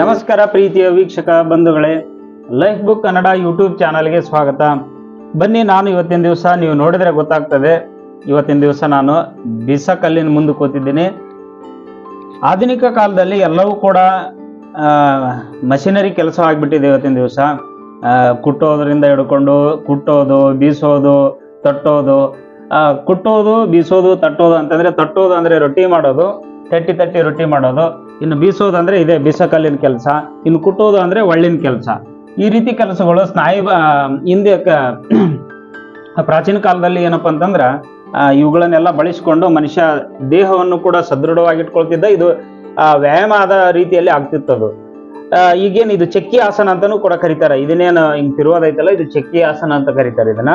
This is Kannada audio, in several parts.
ನಮಸ್ಕಾರ ಪ್ರೀತಿಯ ವೀಕ್ಷಕ ಬಂಧುಗಳೇ ಲೈಫ್ ಬುಕ್ ಕನ್ನಡ ಯೂಟ್ಯೂಬ್ ಚಾನಲ್ಗೆ ಸ್ವಾಗತ. ಬನ್ನಿ ನಾನು ಇವತ್ತಿನ ದಿವಸ, ನೀವು ನೋಡಿದ್ರೆ ಗೊತ್ತಾಗ್ತದೆ. ಇವತ್ತಿನ ದಿವಸ ನಾನು ಬಿಸಕಲ್ಲಿನ ಮುಂದೆ ಕೂತಿದ್ದೀನಿ. ಆಧುನಿಕ ಕಾಲದಲ್ಲಿ ಎಲ್ಲವೂ ಕೂಡ ಮಷಿನರಿ ಕೆಲಸ ಆಗಿಬಿಟ್ಟಿದೆ ಇವತ್ತಿನ ದಿವಸ. ಕುಟ್ಟೋದ್ರಿಂದ ಹಿಡ್ಕೊಂಡು, ಕುಟ್ಟೋದು, ಬೀಸೋದು, ತಟ್ಟೋದು ಕುಟ್ಟೋದು, ಬೀಸೋದು, ತಟ್ಟೋದು ಅಂತಂದರೆ, ತಟ್ಟೋದು ಅಂದರೆ ರೊಟ್ಟಿ ಮಾಡೋದು, ತಟ್ಟಿ ತಟ್ಟಿ ರೊಟ್ಟಿ ಮಾಡೋದು. ಇನ್ನು ಬೀಸೋದು ಅಂದ್ರೆ ಇದೆ, ಬೀಸಕಲ್ಲಿನ ಕೆಲಸ, ಇನ್ನು ಕುಟ್ಟೋದು ಅಂದರೆ ಒಳ್ಳಿನ ಕೆಲಸ. ಈ ರೀತಿ ಕೆಲಸಗಳು ಸ್ನಾಯು ಹಿಂದೆ ಪ್ರಾಚೀನ ಕಾಲದಲ್ಲಿ ಏನಪ್ಪ ಅಂತಂದ್ರೆ ಇವುಗಳನ್ನೆಲ್ಲ ಬಳಸಿಕೊಂಡು ಮನುಷ್ಯ ದೇಹವನ್ನು ಕೂಡ ಸದೃಢವಾಗಿಟ್ಕೊಳ್ತಿದ್ದ, ಇದು ವ್ಯಾಯಾಮ ಆದ ರೀತಿಯಲ್ಲಿ ಆಗ್ತಿತ್ತದು. ಈಗೇನು ಇದು ಚಕ್ಕಿ ಆಸನ ಅಂತಾನೂ ಕೂಡ ಕರೀತಾರೆ. ಇದನ್ನೇನು ಹಿಂಗ್ ತಿರುವುದೈತಲ್ಲ ಇದು ಚಕ್ಕಿ ಆಸನ ಅಂತ ಕರೀತಾರೆ ಇದನ್ನ.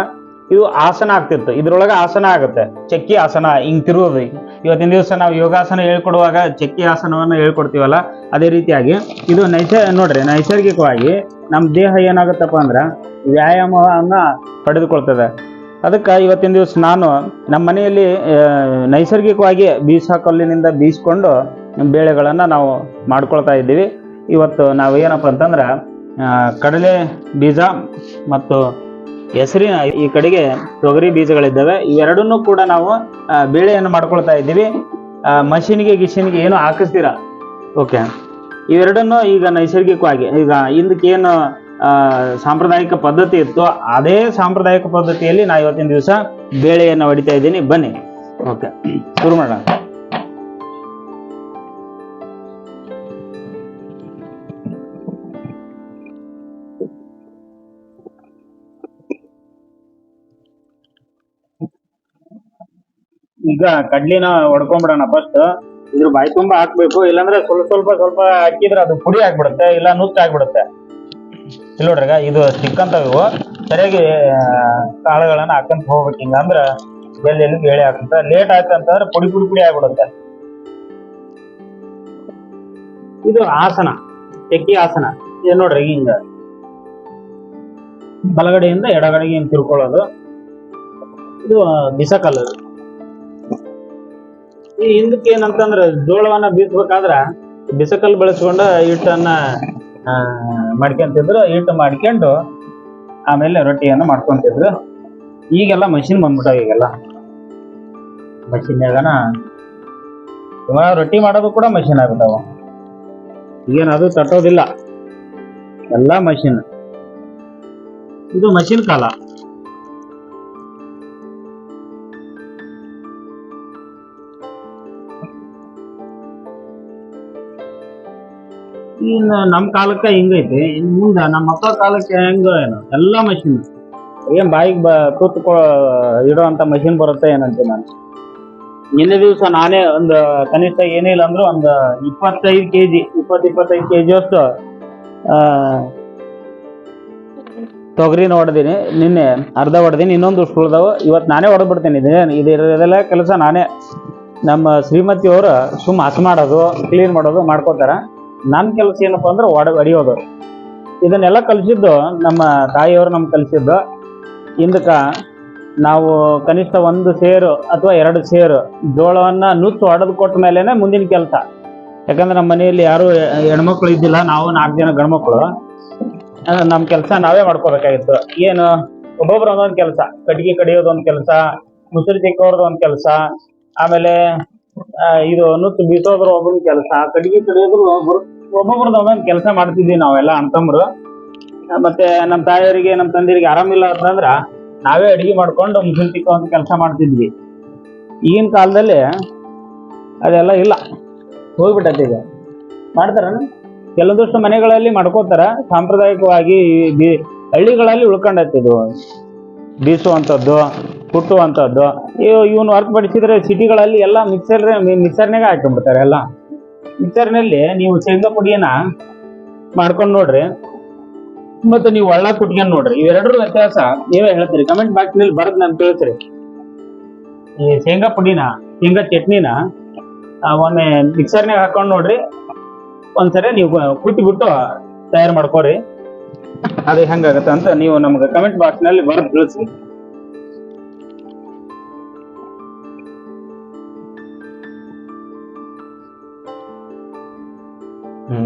ಇದು ಆಸನ ಆಗ್ತಿತ್ತು. ಇದ್ರೊಳಗೆ ಆಸನ ಆಗುತ್ತೆ. ಚಕ್ಕಿ ಆಸನ ಹಿಂಗ್ ತಿರುವುದು. ಇವತ್ತಿನ ದಿವಸ ನಾವು ಯೋಗಾಸನ ಹೇಳ್ಕೊಡುವಾಗ ಚಕ್ಕಿ ಆಸನವನ್ನು ಹೇಳ್ಕೊಡ್ತೀವಲ್ಲ, ಅದೇ ರೀತಿಯಾಗಿ ಇದು ನೈಸ ನೋಡ್ರಿ ನೈಸರ್ಗಿಕವಾಗಿ ನಮ್ಮ ದೇಹ ಏನಾಗುತ್ತಪ್ಪ ಅಂದ್ರೆ ವ್ಯಾಯಾಮವನ್ನ ಪಡೆದುಕೊಳ್ತದೆ. ಅದಕ್ಕೆ ಇವತ್ತಿನ ದಿವಸ ನಾನು ನಮ್ಮ ಮನೆಯಲ್ಲಿ ನೈಸರ್ಗಿಕವಾಗಿ ಬೀಸ ಕಲ್ಲಿನಿಂದ ಬೀಸ್ಕೊಂಡು ಬೇಳೆಗಳನ್ನು ನಾವು ಮಾಡ್ಕೊಳ್ತಾ ಇದ್ದೀವಿ. ಇವತ್ತು ನಾವು ಏನಪ್ಪ ಅಂತಂದ್ರೆ ಕಡಲೆ ಬೀಜ ಮತ್ತು ಹೆಸರಿನ ಈ ಕಡೆಗೆ ತೊಗರಿ ಬೀಜಗಳಿದ್ದಾವೆ. ಇವೆರಡನ್ನೂ ಕೂಡ ನಾವು ಬೇಳೆಯನ್ನು ಮಾಡ್ಕೊಳ್ತಾ ಇದ್ದೀವಿ. ಮಷಿನ್ಗೆ ಗಿಷಿನ್ಗೆ ಏನು ಹಾಕಿಸ್ತೀರಾ? ಓಕೆ. ಇವೆರಡನ್ನು ಈಗ ನೈಸರ್ಗಿಕವಾಗಿ ಈಗ ಹಿಂದಕ್ಕೆ ಏನು ಆ, ಸಾಂಪ್ರದಾಯಿಕ ಪದ್ಧತಿ ಇತ್ತು ಅದೇ ಸಾಂಪ್ರದಾಯಿಕ ಪದ್ಧತಿಯಲ್ಲಿ ನಾ ಇವತ್ತಿನ ದಿವಸ ಬೇಳೆಯನ್ನು ಹೊಡಿತಾ ಇದ್ದೀನಿ. ಬನ್ನಿ. ಓಕೆ. ಶುರು ಮಾಡೋಣ. ಈಗ ಕಡ್ಲಿನ ಹೊಡ್ಕೊಂಡ್ಬಿಡೋಣ ಫಸ್ಟ್ ಇದ್ರ ಬಾಯಿ ತುಂಬಾ ಹಾಕ್ಬೇಕು, ಇಲ್ಲಾಂದ್ರೆ ಸ್ವಲ್ಪ ಸ್ವಲ್ಪ ಸ್ವಲ್ಪ ಹಾಕಿದ್ರೆ ಅದು ಪುಡಿ ಆಗ್ಬಿಡುತ್ತೆ, ಇಲ್ಲ ನುಚ್ಚ ಆಗ್ಬಿಡುತ್ತೆ. ಇಲ್ಲ ನೋಡ್ರಿ, ಈಗ ಇದು ಸಿಕ್ಕಂತವು ಇವು ಸರಿಯಾಗಿ ಕಾಳುಗಳನ್ನ ಹಾಕಂತ ಹೋಗ್ಬೇಕು. ಹಿಂಗಂದ್ರ ಎಲ್ಲಿ ಬೇಳೆ ಹಾಕಂತ. ಲೇಟ್ ಆಯ್ತು ಅಂತಂದ್ರೆ ಪುಡಿ ಪುಡಿ ಪುಡಿ ಆಗ್ಬಿಡುತ್ತೆ. ಇದು ಆಸನ ಟೆಕ್ಕಿ ಆಸನ. ಇದು ನೋಡ್ರಿ, ಹಿಂಗ. ಬಲಗಡೆಯಿಂದ ಎಡಗಡೆಗೆ ಹಿಂಗ್ ತಿರ್ಕೊಳ್ಳೋದು. ಇದು ಬಿಸಕಲ್ಲು ಈ ಹಿಂದಕ್ಕೆ ಏನಂತಂದ್ರ ಜೋಳವನ್ನ ಬೀಸ್ಬೇಕಾದ್ರ ಬಿಸಕಲ್ ಬಳಸ್ಕೊಂಡ ಹಿಟ್ಟನ್ನ ಮಾಡ್ಕೊಂತಿದ್ರು. ಹಿಟ್ಟು ಮಾಡ್ಕೊಂಡು ಆಮೇಲೆ ರೊಟ್ಟಿಯನ್ನ ಮಾಡ್ಕೊಂತಿದ್ರು. ಈಗೆಲ್ಲ ಮಷಿನ್ ಬಂದ್ಬಿಟ್ಟಾವ ಈಗೆಲ್ಲ. ಮಷಿನ್ಯಾಗನ ಇವಾಗ ರೊಟ್ಟಿ ಮಾಡೋದು ಕೂಡ ಮಷಿನ್ ಆಗ್ಬಿಟ್ಟಾವ. ಏನು ಅದು ತಟ್ಟೋದಿಲ್ಲ. ಎಲ್ಲ ಮಷಿನ್ ಇದು ಮಷಿನ್ ಕಾಲ. ಇನ್ನು ನಮ್ಮ ಕಾಲಕ್ಕೆ ಹಿಂಗೈತಿ ಇನ್ನು ಮುಂದೆ ನಮ್ಮ ಮಕ್ಕಳ ಕಾಲಕ್ಕೆ ಹೆಂಗ ಏನು, ಎಲ್ಲ ಮಷಿನ್ ಏನ್ ಬಾಯಿಗೆ ಬ, ಕೂತ್ಕೊ ಇಡೋವಂಥ ಮಷಿನ್ ಬರುತ್ತೆ ಏನಂತೆ ನಾನು? ನಿನ್ನೆ ದಿವಸ ನಾನೇ ಒಂದು ಕನಿಷ್ಠ ಏನಿಲ್ಲ ಅಂದ್ರೂ ಒಂದು ಇಪ್ಪತ್ತೈದು ಕೆ ಜಿ ಇಪ್ಪತ್ತು ಇಪ್ಪತ್ತೈದು ಕೆ ಜಿಯಷ್ಟು ತೊಗರಿನ ಹೊಡೆದೀನಿ ನಿನ್ನೆ ಅರ್ಧ ಹೊಡೆದೀನಿ, ಇನ್ನೊಂದು ಉಳ್ದಾವು. ಇವತ್ತು ನಾನೇ ಹೊಡೆದ್ಬಿಡ್ತೀನಿ ಇದೇನು ಇದು ಇದೆಲ್ಲ ಕೆಲಸ ನಾನೇ ನಮ್ಮ ಶ್ರೀಮತಿಯವರು ಸುಮ್ಮ ಹಸು ಮಾಡೋದು ಕ್ಲೀನ್ ಮಾಡೋದು ಮಾಡ್ಕೋತಾರ. ನನ್ನ ಕೆಲಸ ಏನಪ್ಪ ಅಂದ್ರೆ ಒಡ ಹೊಡಿಯೋದು ಇದನ್ನೆಲ್ಲ ಕಲಿಸಿದ್ದು ನಮ್ಮ ತಾಯಿಯವರು ನಮ್ಗೆ ಕಲಿಸಿದ್ದು. ಹಿಂದಕ್ಕ ನಾವು ಕನಿಷ್ಠ ಒಂದು ಸೇರು ಅಥವಾ ಎರಡು ಸೇರು ಜೋಳವನ್ನ ನುಚ್ಚು ಹೊಡೆದು ಕೊಟ್ಟ ಮೇಲೇನೆ ಮುಂದಿನ ಕೆಲಸ. ಯಾಕಂದ್ರೆ ನಮ್ಮ ಮನೆಯಲ್ಲಿ ಯಾರು ಹೆಣ್ಮಕ್ಳು ಇದ್ದಿಲ್ಲ, ನಾವು ನಾಲ್ಕು ಜನ ಗಂಡ್ಮಕ್ಳು. ನಮ್ಮ ಕೆಲಸ ನಾವೇ ಮಾಡ್ಕೋಬೇಕಾಗಿತ್ತು. ಏನು ಒಬ್ಬೊಬ್ರು ಒಂದೊಂದು ಕೆಲಸ ಕಟ್ಟಿಗೆ ಕಡಿಯೋದೊಂದು ಕೆಲಸ, ಮುಸುರಿ ತಿಕ್ಕೋರ್ದು ಒಂದು ಕೆಲಸ, ಆಮೇಲೆ ಇದು ನುಚ್ಚು ಬೀಸೋದ್ರ ಒಬ್ಬನ ಕೆಲಸ ಕಟ್ಟಿಗೆ ಕಡಿಯೋದ್ರ ಒಬ್ಬರು ಒಬ್ಬೊಬ್ರದ್ದು ಒಂದೊಂದು ಕೆಲಸ ಮಾಡ್ತಿದ್ವಿ ನಾವೆಲ್ಲ ಅಂತಂಬ್ರು ಮತ್ತೆ ನಮ್ಮ ತಾಯಿಯವರಿಗೆ ನಮ್ಮ ತಂದೆಯರಿಗೆ ಆರಾಮಿಲ್ಲ ಅಂತಂದ್ರ ನಾವೇ ಅಡಿಗೆ ಮಾಡ್ಕೊಂಡು ಮುಸುರಿ ಒಂದು ಕೆಲಸ ಮಾಡ್ತಿದ್ವಿ. ಈಗಿನ ಕಾಲದಲ್ಲಿ ಅದೆಲ್ಲ ಇಲ್ಲ. ಹೋಗ್ಬಿಟ್ಟೈತೆ ಈಗ. ಮಾಡ್ತಾರ ಕೆಲವೊಂದಷ್ಟು ಮನೆಗಳಲ್ಲಿ ಮಾಡ್ಕೋತಾರ. ಸಾಂಪ್ರದಾಯಿಕವಾಗಿ ಬಿ- ಹಳ್ಳಿಗಳಲ್ಲಿ ಉಳ್ಕೊಂಡೈತೆ ಇದು. ಬೀಸುವಂಥದ್ದು ಕುಟ್ಟುವಂಥದ್ದು ಇವನು ಹೊರತುಪಡಿಸಿದ್ರೆ ಸಿಟಿಗಳಲ್ಲಿ ಎಲ್ಲ ಮಿಕ್ಸರ್ ಮಿಕ್ಸರ್ನಾಗ ಹಾಕೊಂಡ್ಬಿಡ್ತಾರೆ ಎಲ್ಲ. ಮಿಕ್ಸರ್ನಲ್ಲಿ ನೀವು ಶೇಂಗಾ ಪುಡಿಯನ್ನ ಮಾಡ್ಕೊಂಡು ನೋಡ್ರಿ. ಮತ್ತೆ ನೀವು ಒಳ್ಳ ಕುಟ್ಕೊಂಡು ನೋಡ್ರಿ. ಇವೆರಡರ ವ್ಯತ್ಯಾಸ. ನೀವೇ ಹೇಳ್ತೀರಿ. ಕಮೆಂಟ್ ಬಾಕ್ಸ್ನಲ್ಲಿ ಬರದ್ ನಾನು ತಿಳಿಸ್ರಿ ಈ ಶೇಂಗಾ ಪುಡಿನ, ಶೇಂಗಾ ಚಟ್ನಿನ ಒಮ್ಮೆ ಮಿಕ್ಸರ್ನಾಗ ಹಾಕೊಂಡು ನೋಡ್ರಿ. ಒಂದ್ಸರಿ ನೀವು ಕುಟ್ಟಿಬಿಟ್ಟು ತಯಾರು ಮಾಡ್ಕೋರಿ. ಅದು ಹೆಂಗಾಗತ್ತೆ ಅಂತ ನೀವು ನಮ್ಗೆ ಕಮೆಂಟ್ ಬಾಕ್ಸ್ನಲ್ಲಿ ಬರೆದು ತಿಳಿಸಿ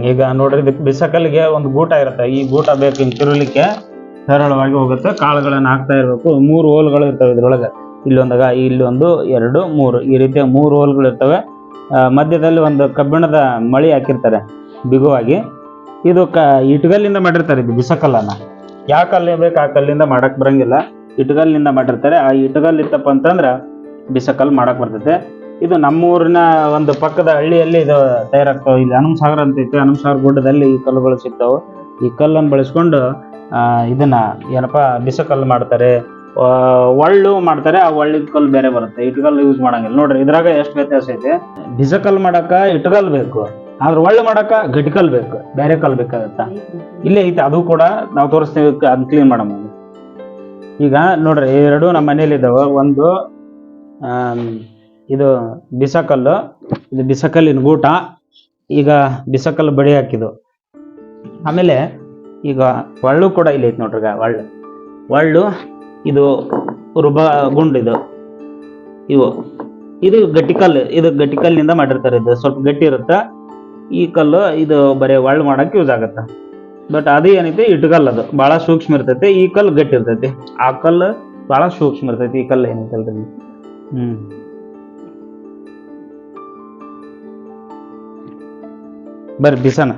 ಈಗ ನೋಡ್ರಿ ಇದಕ್ಕೆ ಬಿಸಕಲ್ಲಿಗೆ ಒಂದು ಗೂಟ ಇರುತ್ತೆ. ಈ ಗೂಟ ಬೇಕು ಹಿಂಗೆ ತಿರುಲಿಕ್ಕೆ ಸರಳವಾಗಿ ಹೋಗುತ್ತೆ. ಕಾಳುಗಳನ್ನು ಹಾಕ್ತಾ ಇರಬೇಕು. ಮೂರು ಹೋಲ್ಗಳು ಇರ್ತವೆ ಇದ್ರೊಳಗೆ. ಇಲ್ಲೊಂದಾಗ ಇಲ್ಲೊಂದು, ಎರಡು, ಮೂರು. ಈ ರೀತಿಯ ಮೂರು ಹೋಲ್ಗಳು ಇರ್ತವೆ. ಮಧ್ಯದಲ್ಲಿ ಒಂದು ಕಬ್ಬಿಣದ ಮಳಿ ಹಾಕಿರ್ತಾರೆ. ಬಿಗುವಾಗಿ. ಇದು ಕ, ಇಟ್ಗಲ್ಲಿಂದ ಮಾಡಿರ್ತಾರೆ ಇದು ಬಿಸಕಲ್ಲನ್ನು ಯಾವ ಕಲ್ಲು ಬೇಕು ಆ ಕಲ್ಲಿಂದ ಮಾಡೋಕ್ಕೆ ಬರಂಗಿಲ್ಲ. ಇಟ್ಗಲ್ಲಿಂದ ಮಾಡಿರ್ತಾರೆ. ಆ ಇಟ್ಗಲ್ ಇತ್ತಪ್ಪ ಅಂತಂದ್ರೆ ಬಿಸಕಲ್ಲು ಮಾಡೋಕ್ಕೆ ಬರ್ತೈತೆ. ಇದು ನಮ್ಮೂರಿನ ಒಂದು ಪಕ್ಕದ ಹಳ್ಳಿಯಲ್ಲಿ ಇದು ತಯಾರಾಗ್ತವೆ. ಇಲ್ಲಿ ಹನುಮ ಸಾಗರ ಅಂತ ಐತೆ ಹನುಮ ಸಾಗರ ಗುಡ್ಡದಲ್ಲಿ ಈ ಕಲ್ಲುಗಳು ಸಿಗ್ತಾವೆ. ಈ ಕಲ್ಲನ್ನು ಬಳಸ್ಕೊಂಡು ಇದನ್ನ ಏನಪ್ಪ, ಬಿಸಕಲ್ಲು ಮಾಡ್ತಾರೆ. ಒಳ್ಳು ಮಾಡ್ತಾರೆ, ಆ ಒಳ್ಳಿದ ಕಲ್ಲು ಬೇರೆ ಬರುತ್ತೆ. ಇಟ್ಕಲ್ಲು ಯೂಸ್ ಮಾಡಂಗಿಲ್ಲ. ನೋಡ್ರಿ, ಇದ್ರಾಗ ಎಷ್ಟು ವ್ಯತ್ಯಾಸ ಐತೆ? ಬಿಸಕಲ್ಲು ಮಾಡಕ ಇಟ್ಕಲ್ ಬೇಕು, ಆದ್ರೆ ಒಳ್ಳೆ ಮಾಡಕ ಗಟ್ಕಲ್ ಬೇಕು. ಬೇರೆ ಕಲ್ ಬೇಕಾಗತ್ತ? ಇಲ್ಲೇ ಐತೆ, ಅದು ಕೂಡ ನಾವು ತೋರಿಸ್ತೀವಿ ಅದನ್ನ ಕ್ಲೀನ್ ಮಾಡಮ್ಮ ಈಗ ನೋಡ್ರಿ ಎರಡು ನಮ್ಮ ಮನೇಲಿ ಇದಾವೆ ಒಂದು ಇದು ಬಿಸಕಲ್ಲು. ಇದು ಬಿಸಕಲ್ಲಿನ ಗೂಟ ಈಗ ಬಿಸಕಲ್ಲು ಬಡಿ ಹಾಕಿದ್ದು. ಆಮೇಲೆ ಈಗ ಒಳ್ಳು ಕೂಡ ಇಲ್ಲಿ ಐತೆ ನೋಡ್ರಿ ಒಳ್ಳು ಒಳ್ಳು ಇದು ರುಬ ಗುಂಡು ಇದು. ಇವು. ಇದು ಗಟ್ಟಿಕಲ್ಲು ಇದು ಗಟ್ಟಿಕಲ್ಲಿನಿಂದ ಮಾಡಿರ್ತಾರೆ ಇದು. ಸ್ವಲ್ಪ ಗಟ್ಟಿ ಇರುತ್ತೆ. ಈ ಕಲ್ಲು ಇದು ಬರೀ ಒಳ್ಳು ಮಾಡಕ್ಕೆ ಯೂಸ್ ಆಗುತ್ತೆ. ಬಟ್ ಅದು ಏನೈತಿ? ಇಟ್ಕಲ್ಲ ಅದು. ಭಾಳ ಸೂಕ್ಷ್ಮ ಇರ್ತೈತಿ. ಈ ಕಲ್ಲು ಗಟ್ಟಿ ಇರ್ತೈತಿ. ಆ ಕಲ್ಲು ಭಾಳ ಸೂಕ್ಷ್ಮ ಇರ್ತೈತಿ. ಈ ಕಲ್ಲು ಏನೈತಲ್ರಿ ಹ್ಮ್. ಬರ್ರಿ, ಬಿಸನ.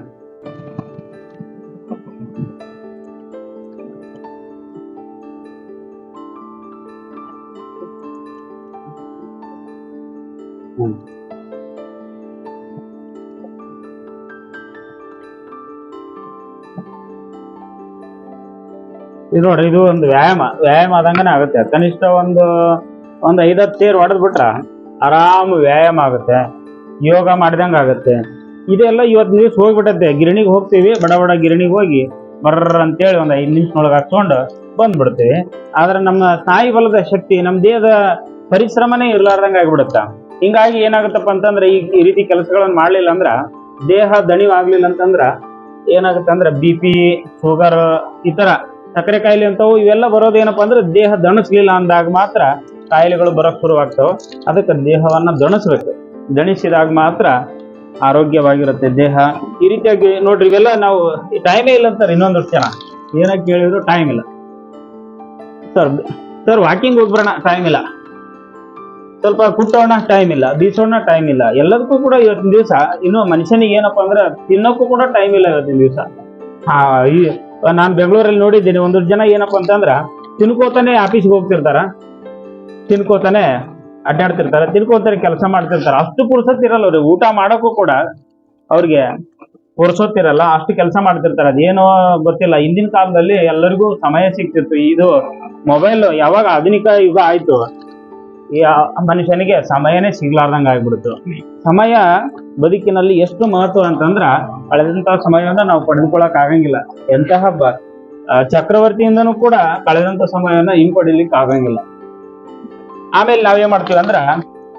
ಇದು ನೋಡ್ರಿ, ಇದು ಒಂದು ವ್ಯಾಯಾಮ ವ್ಯಾಯಾಮ ಆದಂಗನೆ ಆಗುತ್ತೆ. ಕನಿಷ್ಠ ಒಂದು ಒಂದು ಐದತ್ತು ಸೇರ್ ಹೊಡೆದ್ ಬಿಟ್ರ ಆರಾಮ್ ವ್ಯಾಯಾಮ ಆಗುತ್ತೆ. ಯೋಗ ಮಾಡಿದಂಗ ಆಗುತ್ತೆ ಇದೆಲ್ಲ ಇವತ್ತು ದಿವಸ ಹೋಗ್ಬಿಟ್ಟೈತೆ. ಗಿರಣಿಗೆ ಹೋಗ್ತೀವಿ, ಬಡ ಬಡ ಗಿರಣಿಗೆ ಹೋಗಿ ಬರ್ರ ಅಂತೇಳಿ ಒಂದು ಐದು ನಿಮಿಷನೊಳಗೆ ಹಾಕ್ಕೊಂಡು ಬಂದ್ಬಿಡ್ತೀವಿ. ಆದ್ರೆ ನಮ್ಮ ಸ್ನಾಯು ಬಲದ ಶಕ್ತಿ ನಮ್ಮ ದೇಹದ ಪರಿಶ್ರಮನೇ ಇರ್ಲಾರ್ದಂಗ ಆಗ್ಬಿಡುತ್ತ. ಹಿಂಗಾಗಿ ಏನಾಗುತ್ತಪ್ಪ ಅಂತಂದ್ರೆ ಈ ಈ ರೀತಿ ಕೆಲಸಗಳನ್ನು ಮಾಡಲಿಲ್ಲ ಅಂದ್ರೆ, ದೇಹ ದಣಿವಾಗ್ಲಿಲ್ಲ ಅಂತಂದ್ರ ಏನಾಗುತ್ತೆ ಅಂದ್ರೆ ಬಿ ಪಿ ಶುಗರ್ ಈ ಥರ ಸಕ್ಕರೆ ಕಾಯಿಲೆ ಅಂತವು ಇವೆಲ್ಲ ಬರೋದು ಏನಪ್ಪಾ ಅಂದ್ರೆ ದೇಹ ದಣಿಸ್ಲಿಲ್ಲ ಅಂದಾಗ ಮಾತ್ರ ಕಾಯಿಲೆಗಳು ಬರೋಕ್ ಶುರುವಾಗ್ತವೆ. ಅದಕ್ಕೆ ದೇಹವನ್ನ ದಣಿಸ್ಬೇಕು. ದಣಿಸಿದಾಗ ಮಾತ್ರ ಆರೋಗ್ಯವಾಗಿರುತ್ತೆ, ದೇಹ. ಈ ರೀತಿಯಾಗಿ ನೋಡ್ರಿ, ಇವೆಲ್ಲ ನಾವು ಟೈಮೇ ಇಲ್ಲ ಅಂತಾರೆ ಇನ್ನೊಂದಷ್ಟು ಜನ ಏನಕ್ಕೆ ಕೇಳಿದ್ರು ಟೈಮ್ ಇಲ್ಲ. ಸರ್ ಸರ್ ವಾಕಿಂಗ್ ಹೋಗ್ಬರೋಣ ಟೈಮ್ ಇಲ್ಲ. ಸ್ವಲ್ಪ ಕುಟ್ಟೋಣ ಟೈಮ್ ಇಲ್ಲ. ಬೀಸೋಣ ಟೈಮ್ ಇಲ್ಲ. ಎಲ್ಲದಕ್ಕೂ ಕೂಡ ಇವತ್ತಿನ ದಿವಸ, ಇನ್ನು ಮನುಷ್ಯನಿಗೆ ಏನಪ್ಪಾ ಅಂದ್ರೆ ತಿನ್ನೋಕ್ಕೂ ಕೂಡ ಟೈಮ್ ಇಲ್ಲ ಇವತ್ತಿನ ದಿವಸ. ಈ, ನಾನು ಬೆಂಗಳೂರಲ್ಲಿ ನೋಡಿದ್ದೀನಿ ಒಂದಷ್ಟು ಜನ ಏನಪ್ಪಾ ಅಂತಂದ್ರ ತಿನ್ಕೋತಾನೆ ಆಫೀಸ್ಗೆ ಹೋಗ್ತಿರ್ತಾರ. ತಿನ್ಕೋತಾನೆ ಅಡ್ಡಾಡ್ತಿರ್ತಾರೆ ತಿಳ್ಕೊತಾರೆ ಕೆಲಸ ಮಾಡ್ತಿರ್ತಾರ. ಅಷ್ಟು ಪುರ್ಸತ್ ಇರಲ್ಲ ಅವ್ರಿಗೆ. ಊಟ ಮಾಡೋಕ್ಕೂ ಕೂಡ ಅವ್ರಿಗೆ ಪುರ್ಸೊತ್ತಿರಲ್ಲ, ಅಷ್ಟು ಕೆಲಸ ಮಾಡ್ತಿರ್ತಾರೆ. ಅದೇನೋ ಗೊತ್ತಿಲ್ಲ. ಹಿಂದಿನ ಕಾಲದಲ್ಲಿ ಎಲ್ಲರಿಗೂ ಸಮಯ ಸಿಗ್ತಿತ್ತು. ಇದು ಮೊಬೈಲ್ ಯಾವಾಗ ಆಧುನಿಕ ಯುಗ ಆಯ್ತು, ಈ ಮನುಷ್ಯನಿಗೆ ಸಮಯನೇ ಸಿಗ್ಲಾರ್ದಂಗ ಆಗ್ಬಿಡ್ತು. ಸಮಯ ಬದುಕಿನಲ್ಲಿ ಎಷ್ಟು ಮಹತ್ವ ಅಂತಂದ್ರ ಕಳೆದಂತಹ ಸಮಯವನ್ನ ನಾವು ಪಡೆದುಕೊಳ್ಳಕ್ ಆಗಂಗಿಲ್ಲ. ಎಂತಹ ಚಕ್ರವರ್ತಿಯಿಂದನೂ ಕೂಡ ಕಳೆದಂತ ಸಮಯವನ್ನ ಹಿಂಪಡಿಲಿಕ್ಕೆ ಆಗಂಗಿಲ್ಲ ಆಮೇಲೆ ನಾವೇನ್ ಮಾಡ್ತೀವಿ ಅಂದ್ರ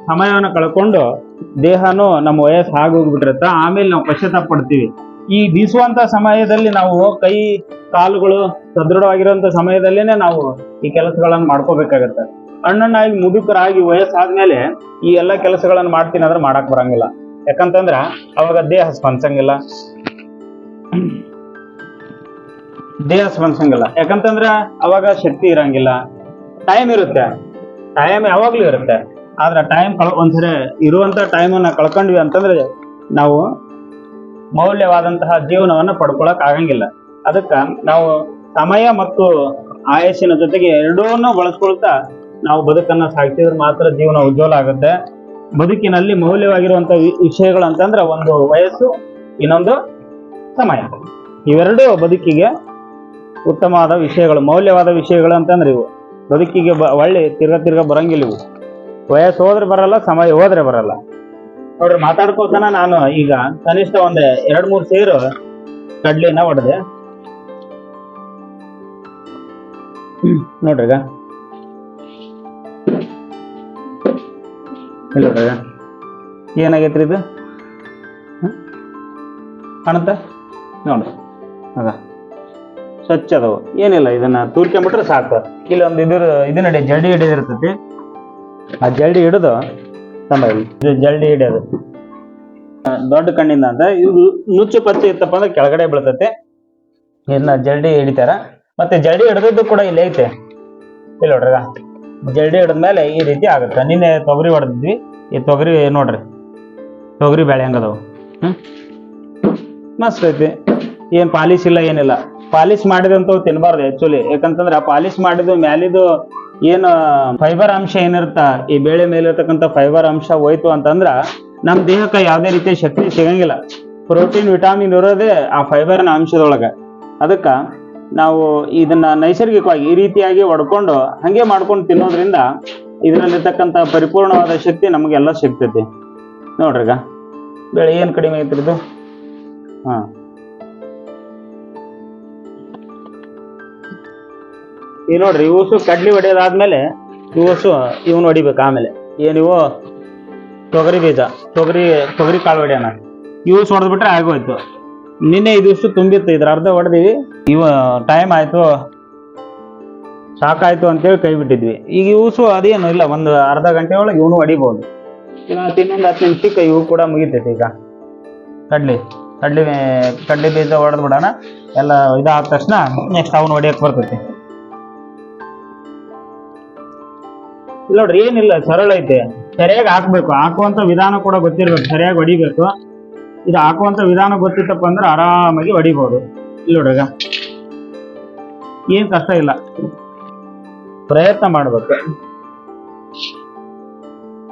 ಸಮಯವನ್ನ ಕಳ್ಕೊಂಡು ದೇಹನೂ ನಮ್ಮ ವಯಸ್ಸು ಆಗೋಗ್ಬಿಟ್ಟಿರತ್ತ ಆಮೇಲೆ ನಾವು ಪಶ್ಚಾತ್ತಾಪ ಪಡ್ತೀವಿ. ಈ ಬೀಸುವಂತ ಸಮಯದಲ್ಲಿ ನಾವು ಕೈ, ಕಾಲುಗಳು ಸದೃಢವಾಗಿರುವಂತ ಸಮಯದಲ್ಲೇನೆ ನಾವು ಈ ಕೆಲಸಗಳನ್ನು ಮಾಡ್ಕೋಬೇಕಾಗತ್ತೆ. ಅಣ್ಣನಾಗಿ ಮುದುಕರಾಗಿ ವಯಸ್ಸಾದ್ಮೇಲೆ ಈ ಎಲ್ಲಾ ಕೆಲಸಗಳನ್ನು ಮಾಡ್ತೀನಿ ಅಂದ್ರೆ ಮಾಡಕ್ ಬರಂಗಿಲ್ಲ. ಯಾಕಂತಂದ್ರ ಅವಾಗ ದೇಹ ಸ್ಪಂದಿಸಂಗಿಲ್ಲ. ದೇಹ ಸ್ಪಂದಿಸಂಗಿಲ್ಲ. ಯಾಕಂತಂದ್ರ ಅವಾಗ ಶಕ್ತಿ ಇರಂಗಿಲ್ಲ. ಟೈಮ್ ಇರುತ್ತೆ. ಟೈಮ್ ಯಾವಾಗ್ಲೂ ಇರುತ್ತೆ. ಆದ್ರೆ ಟೈಮ್ ಕಳ್, ಒಂದ್ಸರಿ ಇರುವಂತ ಟೈಮನ್ನ ಕಳ್ಕೊಂಡ್ವಿ ಅಂತಂದ್ರೆ ನಾವು ಮೌಲ್ಯವಾದಂತಹ ಜೀವನವನ್ನ ಪಡ್ಕೊಳಕ್ ಆಗಂಗಿಲ್ಲ. ಅದಕ್ಕ ನಾವು ಸಮಯ ಮತ್ತು ಆಯಸ್ಸಿನ ಜೊತೆಗೆ ಎರಡೂನು ಬಳಸ್ಕೊಳ್ತಾ ನಾವು ಬದುಕನ್ನ ಸಾಗಿಸಿದ್ರೆ ಮಾತ್ರ ಜೀವನ ಉಜ್ವಲ ಆಗುತ್ತೆ. ಬದುಕಿನಲ್ಲಿ ಮೌಲ್ಯವಾಗಿರುವಂತ ವಿಷಯಗಳು ಅಂತಂದ್ರೆ ಒಂದು ವಯಸ್ಸು, ಇನ್ನೊಂದು ಸಮಯ. ಇವೆರಡೂ ಬದುಕಿಗೆ ಉತ್ತಮವಾದ ವಿಷಯಗಳು, ಮೌಲ್ಯವಾದ ವಿಷಯಗಳು ಅಂತಂದ್ರೆ ಇವು. ಬದುಕಿಗೆ ಬ ಒಳ್ಳೆ ತಿರ್ಗ ತಿರ್ಗ ಬರಂಗಿಲ್ಲ ಇವು. ವಯಸ್ಸು ಹೋದ್ರೆ ಬರಲ್ಲ, ಸಮಯ ಹೋದ್ರೆ ಬರಲ್ಲ. ನೋಡ್ರಿ ಮಾತಾಡ್ಕೋತನ ನಾನು. ಈಗ ಕನಿಷ್ಠ ಒಂದ್ ಎರಡ್ ಮೂರ್ ಸೇರು ಕಡ್ಲಿನ ಹೊಡೆದೆ. ನೋಡ್ರಿಗ. ಇಲ್ಲ ಏನಾಗೈತ್ರಿ ಇದು? ಕಾಣುತ್ತೆ? ನೋಡ್ರಿ ಅದ. ಸ್ವಚ್ಛ ಅದಾವ ಏನಿಲ್ಲ ಇದನ್ನ ತೂರ್ಕೊಂಬಿಟ್ರೆ ಸಾಕು. ಇಲ್ಲೊಂದು ಇದ್ರ ಇದನ್ನ ಜಲ್ಡಿ ಹಿಡಿದಿರ್ತೈತಿ. ಆ ಜಲ್ಡಿ ಹಿಡಿದು ತಮ್ಮ ಇದು ಜಲ್ಡಿ ಹಿಡಿಯೋದು. ದೊಡ್ಡ ಕಣ್ಣಿಂದ ಅಂತ ಇದು ನುಚ್ಚು ಪಚ್ಚೆ ಇತ್ತಪ್ಪ ಅಂದ್ರೆ ಕೆಳಗಡೆ ಬೀಳ್ತತಿ. ಇದನ್ನ ಜಲ್ಡಿ ಹಿಡಿತಾರ. ಮತ್ತೆ ಜಲ್ಡಿ ಹಿಡಿದದ್ದು ಕೂಡ ಇಲ್ಲಿ ಐತೆ. ಇಲ್ಲಿ ನೋಡ್ರಿ. ಜಲ್ಡಿ ಹಿಡಿದ್ಮೇಲೆ ಈ ರೀತಿ ಆಗುತ್ತೆ. ನಿನ್ನೆ ತೊಗರಿ ಹೊಡೆದಿದ್ವಿ. ಈ ತೊಗರಿ ನೋಡ್ರಿ. ತೊಗರಿ ಬೆಳೆ ಹೆಂಗದವು. ಹ್ಮ್? ಮಸ್ತ್ ಐತಿ. ಏನ್ ಪಾಲಿಶ್ ಇಲ್ಲ ಏನಿಲ್ಲ. ಪಾಲಿಶ್ ಮಾಡಿದಂತವು ತಿನ್ಬಾರ್ದು ಆಕ್ಚುಲಿ ಯಾಕಂತಂದ್ರೆ ಪಾಲಿಶ್ ಮಾಡಿದ್ದು ಮ್ಯಾಲಿದು ಏನು ಫೈಬರ್ ಅಂಶ ಏನಿರುತ್ತ, ಈ ಬೇಳೆ ಮೇಲಿರ್ತಕ್ಕಂಥ ಫೈಬರ್ ಅಂಶ ಹೋಯ್ತು ಅಂತಂದ್ರ ನಮ್ಮ ದೇಹಕ್ಕೆ ಯಾವುದೇ ರೀತಿಯ ಶಕ್ತಿ ಸಿಗಂಗಿಲ್ಲ. ಪ್ರೋಟೀನ್ ವಿಟಾಮಿನ್ ಇರೋದೇ ಆ ಫೈಬರ್ನ ಅಂಶದೊಳಗೆ. ಅದಕ್ಕೆ ನಾವು ಇದನ್ನ ನೈಸರ್ಗಿಕವಾಗಿ ಈ ರೀತಿಯಾಗಿ ಒಡ್ಕೊಂಡು ಹಾಗೆ ಮಾಡ್ಕೊಂಡು ತಿನ್ನೋದ್ರಿಂದ ಇದರಲ್ಲಿರ್ತಕ್ಕಂಥ ಪರಿಪೂರ್ಣವಾದ ಶಕ್ತಿ ನಮಗೆಲ್ಲ ಸಿಗ್ತೈತಿ. ನೋಡ್ರಿಗ, ಬೆಳೆ ಏನು ಕಡಿಮೆ ಐತ್ರಿದು ಹಾ. ಈ ನೋಡ್ರಿ ಇವಸು ಕಡ್ಲಿ ಹೊಡೆಯೋದಾದ್ಮೇಲೆ ಇವಸು ಇವನು ಹೊಡಿಬೇಕು ಆಮೇಲೆ. ಏನಿವು ತೊಗರಿ ಬೀಜ, ತೊಗರಿ ತೊಗರಿ ಕಾಳು ಹೊಡೆಯೋಣ ಇವಸು ಹೊಡೆದ್ಬಿಟ್ರೆ ಆಗೋಯ್ತು. ನಿನ್ನೆ ಇದಿಷ್ಟು ತುಂಬಿತ್ತು, ಇದ್ರ ಅರ್ಧ ಹೊಡೆದಿವಿ ಇವ ಟೈಮ್ ಆಯ್ತು, ಸಾಕಾಯ್ತು ಅಂತೇಳಿ ಕೈ ಬಿಟ್ಟಿದ್ವಿ. ಈಗ ಇವಸು ಅದೇನು ಇಲ್ಲ, ಒಂದು ಅರ್ಧ ಗಂಟೆ ಒಳಗೆ ಇವನು ಹೊಡಿಬೋದು ಇನ್ನು ಇನ್ನೊಂದು ಹತ್ತು ನಿಮಿಷಕ್ಕೆ ಇವು ಕೂಡ ಮುಗಿತೈತೆ ಈಗ. ಕಡ್ಲಿ ಕಡ್ಲಿ ಕಡ್ಲಿ ಬೀಜ ಹೊಡೆದ್ಬಿಡೋಣ ಎಲ್ಲ ಇದಾದ ತಕ್ಷಣ ನೆಕ್ಸ್ಟ್ ಅವನು ಹೊಡಿಯೋಕೆ ಬರ್ತೈತಿ. ಇಲ್ಲ ನೋಡ್ರಿ, ಏನಿಲ್ಲ, ಸರಳ ಐತೆ. ಸರಿಯಾಗಿ ಹಾಕ್ಬೇಕು. ಹಾಕುವಂತ ವಿಧಾನ ಕೂಡ ಗೊತ್ತಿರ್ಬೇಕು, ಸರಿಯಾಗಿ ಹೊಡಿಬೇಕು ಇದು ಹಾಕುವಂತ ವಿಧಾನ ಗೊತ್ತಿತ್ತಪ್ಪ ಅಂದ್ರೆ ಆರಾಮಾಗಿ ಹೊಡಿಬಹುದು ಇಲ್ಲ ನೋಡ್ರಿ. ಏನ್ ಕಷ್ಟ ಇಲ್ಲ. ಪ್ರಯತ್ನ ಮಾಡ್ಬೇಕು.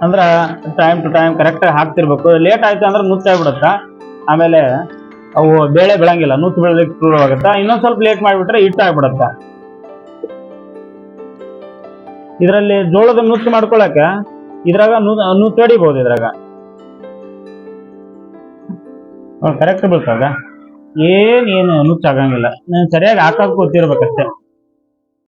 ಅಂದ್ರ ಟೈಮ್ ಟು ಟೈಮ್ ಕರೆಕ್ಟ್ ಆಗಿ ಹಾಕ್ತಿರ್ಬೇಕು. ಲೇಟ್ ಆಯ್ತು ಅಂದ್ರೆ ನುಚ್ಚಾಗ್ಬಿಡುತ್ತ ಆಮೇಲೆ ಅವು ಬೇಳೆ ಬೆಳಂಗಿಲ್ಲ, ನುಚ್ಚು ಬೆಳಲಿಕ್ಕೆ ಶುರು ಆಗುತ್ತಾ? ಇನ್ನೊಂದ್ ಸ್ವಲ್ಪ ಲೇಟ್ ಮಾಡಿಬಿಟ್ರೆ ಹಿಟ್ಟಾಗ್ಬಿಡುತ್ತ ಇದರಲ್ಲಿ ಜೋಳದ ನುಚ್ಚು ಮಾಡ್ಕೊಳಕ ಇದ್ರಾಗ ನುಚ್ಚು ಹೊಡಿಬಹುದು ಇದ್ರಾಗ. ಕರೆಕ್ಟ್ ಬೀಳ್ತಾಗ ಏನ್, ಏನು ನುಚ್ಚು ಆಗಂಗಿಲ್ಲ. ನಾನು ಸರಿಯಾಗಿ ಹಾಕಕ್ ಗೊತ್ತಿರ್ಬೇಕಷ್ಟೇ